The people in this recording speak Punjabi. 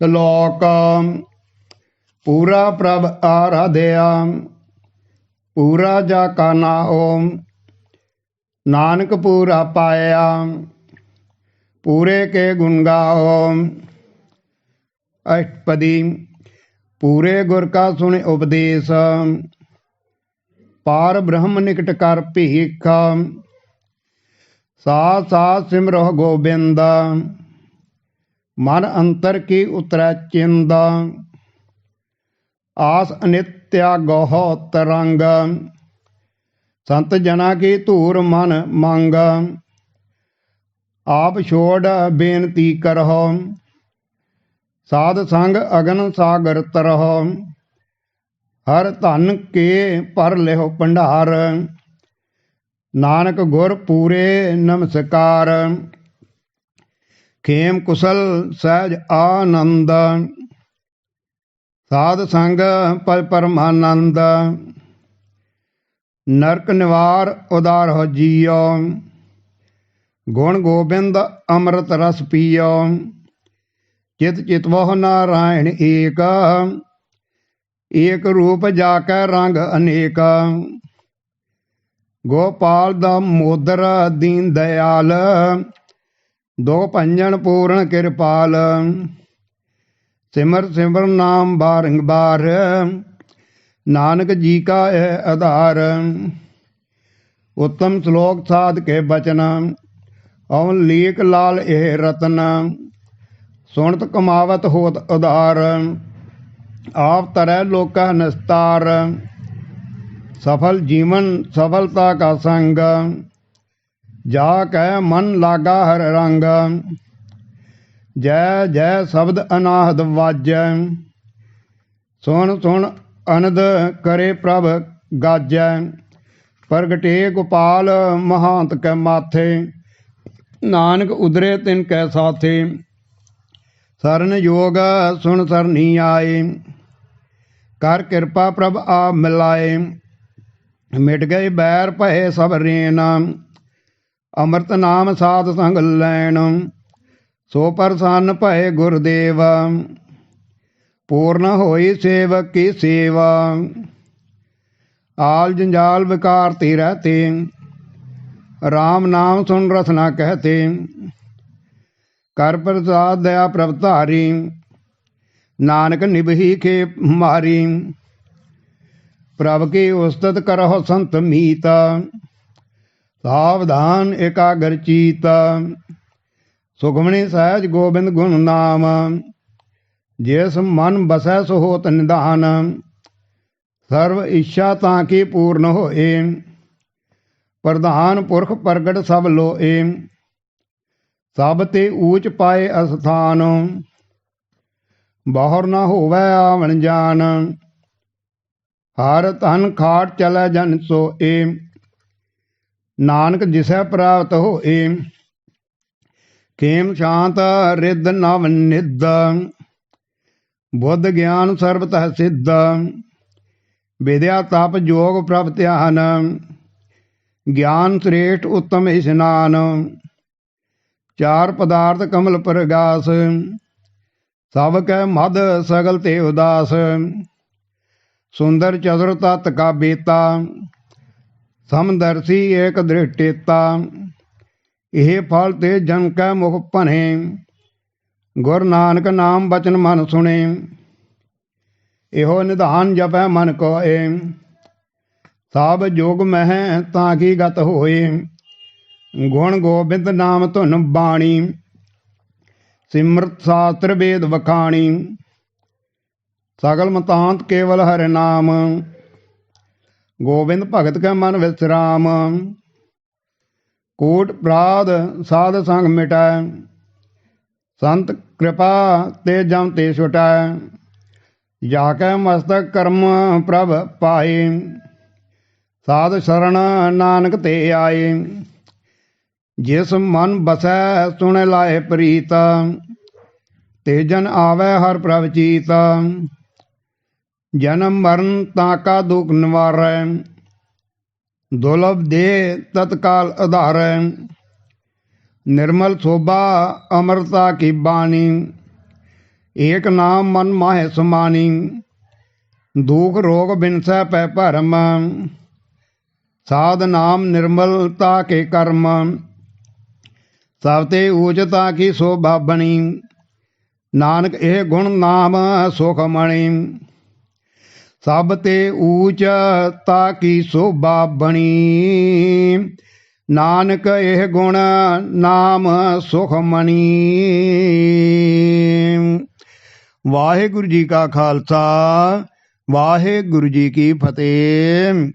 ਸ਼ਲੋਕ। ਪੂਰਾ ਪ੍ਰਭ ਆਰਾਧਿਆ, ਪੂਰਾ ਜਾ ਕਾ ਨਾਮ ਨਾਨਕ ਪੂਰਾ ਪਾਇਆ, ਪੂਰੇ ਕੇ ਗੁਣ ਗਾਓ ਅਸ਼ਟਪਦੀ ਪੂਰੇ ਗੁਰ ਕਾ ਸੁਣ ਉਪਦੇਸ਼, ਪਾਰ ਬ੍ਰਹਮ ਨਿਕਟ ਕਰ ਭੀਖ। ਸਾਥ ਸਾਥ ਸਿਮਰੋ ਗੋਬਿੰਦ ਮਨ ਅੰਤਰ ਕੀ ਉਤਰੈ ਚਿੰਦ? ਆਸ ਅਨਿਤਿਆ ਗੋਹ ਤਰੰਗ। ਸੰਤ ਜਨਾ ਕੀ ਧੂਰ ਮਨ ਮੰਗ। ਆਪ ਛੋੜ ਬੇਨਤੀ ਕਰਹੁ। ਸਾਧ ਸੰਗ ਅਗਨ ਸਾਗਰ ਤਰਹੁ। ਹਰ ਧਨ ਕੇ ਪਰ ਲਿਓ ਭੰਡਾਰ। ਨਾਨਕ ਗੁਰ ਪੂਰੇ ਨਮਸਕਾਰ। ਖੇਮ ਕੁਸਲ ਸਹਿਜ ਆਨੰਦ। ਸਾਧ ਸੰਗ ਪਲ ਪਰਮਾਨੰਦ। ਨਰਕ ਨਿਵਾਰ ਉਦਾਰ ਹੋ ਜੀਓ। ਗੁਣ ਗੋਬਿੰਦ ਅੰਮ੍ਰਿਤ ਰਸ ਪੀਓ। ਚਿਤ ਚਿਤ ਚਿਤਵਹੁ ਨਾਰਾਇਣ ਏਕ। ਏਕ ਰੂਪ ਜਾ ਕੇ ਰੰਗ ਅਨੇਕ। ਗੋਪਾਲ ਦਾ ਮੋਦਰ ਦੀਨ ਦਿਆਲ ਦੋ ਭੰਜਨ ਪੂਰਨ ਕਿਰਪਾਲ। ਸਿਮਰ ਸਿਮਰ ਨਾਮ ਬਾਰੰਬਾਰ ਨਾਨਕ ਜੀ ਕਾ ਹੈ ਆਧਾਰ। ਉਤਮ ਸ਼ਲੋਕ ਸਾਧ ਕੇ ਬਚਨ ਅਵਨ ਲੀਕ ਲਾਲ ਇਹ ਰਤਨ। ਸੁਣਤ ਕਮਾਵਤ ਹੋਤ ਉਧਾਰ, ਆਪ ਤਰੈ ਲੋਕਾ ਨਿਸਤਾਰ। ਸਫਲ ਜੀਵਨ ਸਫਲਤਾ ਕਾ ਸੰਗ ਜਾ ਕੈ ਮਨ ਲਾਗਾ ਹਰ ਰੰਗ। ਜੈ ਜੈ ਸ਼ਬਦ ਅਨਾਹਦ ਵਾਜੈ। ਸੁਣ ਸੁਣ ਅਨਦ ਕਰੇ ਪ੍ਰਭ ਗਾਜੈ। ਪ੍ਰਗਟੇ ਗੋਪਾਲ ਮਹਾਂਤ ਕੈ ਮਾਥੇ। ਨਾਨਕ ਉਦਰੇ ਤਿਨ ਕੈ ਸਾਥੇ। ਸਰਨ ਯੋਗ ਸੁਣ ਸਰਨੀ ਆਏ। ਕਰ ਕਿਰਪਾ ਪ੍ਰਭ ਆ ਮਿਲਾਏ। ਮਿਟ ਗਏ ਬੈਰ ਭਏ ਸਭ ਰੇਨ। ਅੰਮ੍ਰਿਤ ਨਾਮ ਸਾਧ ਸੰਗ ਲੈਣ, ਸੋ ਪ੍ਰਸੰਨ ਭਏ ਗੁਰਦੇਵ, ਪੂਰਨ ਹੋਈ ਸੇਵਕ ਕੀ ਸੇਵਾ। ਆਲ ਜੰਜਾਲ ਵਿਕਾਰ ਤੇ ਰਹਤੇ RAM ਨਾਮ ਸੁਨ ਰਸਨਾ ਕਹਤੇ। ਕਰ ਪ੍ਰਸਾਦ ਦਇਆ ਪ੍ਰਭ ਧਾਰੀ, ਨਾਨਕ ਨਿਭਹੀ ਕੇ ਮਾਰੀ। ਪ੍ਰਭ ਕੀ ਉਸਤਤ ਕਰਹੁ ਸੰਤ ਮੀਤ ਸਾਵਧਾਨ ਇਕਾਗਰ ਚੀਤ। ਸੁਖਮਣੀ ਸਹਿਜ ਗੋਬਿੰਦ ਗੁਣ ਨਾਮ। ਜਿਸ ਮਨ ਬਸੈ ਸੋ ਹੋਤ ਨਿਧਾਨ। ਸਰਵ ਇੱਛਾ ਤਾਂ ਕੀ ਪੂਰਨ ਹੋਏ। ਪ੍ਰਧਾਨ ਪੁਰਖ ਪ੍ਰਗਟ ਸਭ ਲੋਏ। ਸਭ ਤੇ ਊਚ ਪਾਏ ਅਸਥਾਨ। ਬਾਹਰ ਨਾ ਹੋਵੇ ਆਵਣ ਜਾਨ। ਹਰ ਧਨ ਖਾਟ ਚਲੇ ਜਨ ਸੋਏ। ਨਾਨਕ ਜਿਸੈ ਪ੍ਰਾਪਤ ਹੋਏ, ਖੇਮ ਸ਼ਾਂਤ ਰਿੱਧ ਨਵ ਨਿੱਧ, ਬੁੱਧ ਗਿਆਨ ਸਰਬ ਤਹ ਸਿੱਧ, ਵਿਦਿਆ ਤਪ ਜੋਗ ਪ੍ਰਭ ਧਿਆਨ, ਗਿਆਨ ਸ੍ਰੇਸ਼ਟ ਉਤਮ ਇਸ਼ਨਾਨ, ਚਾਰ ਪਦਾਰਥ ਕਮਲ ਪ੍ਰਗਾਸ, ਸਭ ਕੈ ਮਦ ਸਗਲ ਤੇ ਉਦਾਸ, ਸੁੰਦਰ ਚਤੁਰ ਤਤ ਕਾ ਬੇਤਾ ਸਮਦਰਸੀ ਏਕ ਦ੍ਰਿਸ਼ਟੇਤਾ ਇਹ ਫਲ ਤੇ ਜਨ ਕੈ ਮੁਖ ਭਨੇ ਗੁਰ ਨਾਨਕ ਨਾਮ ਬਚਨ ਮਨ ਸੁਣੇ। ਇਹੋ ਨਿਧਾਨ ਜਪੈ ਮਨ ਕੋਏ। ਸਭ ਜੋਗ ਮਹਿ ਤਾਂ ਕੀ ਗਤ ਹੋਏ। ਗੁਣ ਗੋਬਿੰਦ ਨਾਮ ਧੁਨ ਬਾਣੀ। ਸਿਮਰਤ ਸਾਸਤਰ ਵੇਦ ਵਖਾਣੀ। ਸਗਲ ਮਤਾਂਤ ਕੇਵਲ ਹਰਿ ਨਾਮ। ਗੋਬਿੰਦ ਭਗਤ ਕੈ ਮਨ ਵਿਸਰਾਮ ਕੋਟ ਪ੍ਰਾਦ ਸਾਧ ਸੰਗ ਮਿਟੈ। ਸੰਤ ਕਿਰਪਾ ਤੇ ਜਮ ਤੇ ਛੁਟੈ ਜਾ ਕੈ ਮਸਤਕ ਕਰਮ ਪ੍ਰਭ ਪਾਏ। ਸਾਧ ਸ਼ਰਨ ਨਾਨਕ ਤੇ ਆਏ। ਜਿਸ ਮਨ ਬਸੈ ਸੁਣ ਲਾਏ ਪ੍ਰੀਤ। ਤੇ ਜਨ ਆਵੈ ਹਰ ਪ੍ਰਭ ਚੀਤ। ਜਨਮ ਮਰਨ ਤਾਂ ਕਾ ਦੁਖ ਨਿਵਾਰੈ ਦੁਲਭ ਦੇ ਤਤਕਾਲ ਆਧਾਰੈ ਨਿਰਮਲ ਸੋਭਾ ਅਮਰਤਾ ਕੀ ਬਾਣੀ, ਏਕ ਨਾਮ ਮਨ ਮਾਹਿ ਸਮਾਨੀ, ਦੁਖ ਰੋਗ ਬਿਨਸੈ ਪੈ ਭਰਮ। ਸਾਧ ਨਾਮ ਨਿਰਮਲਤਾ ਕੇ ਕਰਮ, ਸਭ ਤੇ ਊਚਤਾ ਕੀ ਸੋਭਾ ਬਣੀ। ਨਾਨਕ ਇਹ ਗੁਣ ਨਾਮ ਸੁਖ ਮਣੀ। ਸਭ ਤੇ ਊਚ ਤਾ ਕੀ ਸੋਭਾ ਬਣੀ? ਨਾਨਕ ਇਹ ਗੁਣ ਨਾਮ ਸੁਖਮਣੀ ਵਾਹਿਗੁਰੂ ਜੀ ਕਾ ਖਾਲਸਾ, ਵਾਹਿਗੁਰੂ ਜੀ ਕੀ ਫਤਿਹ।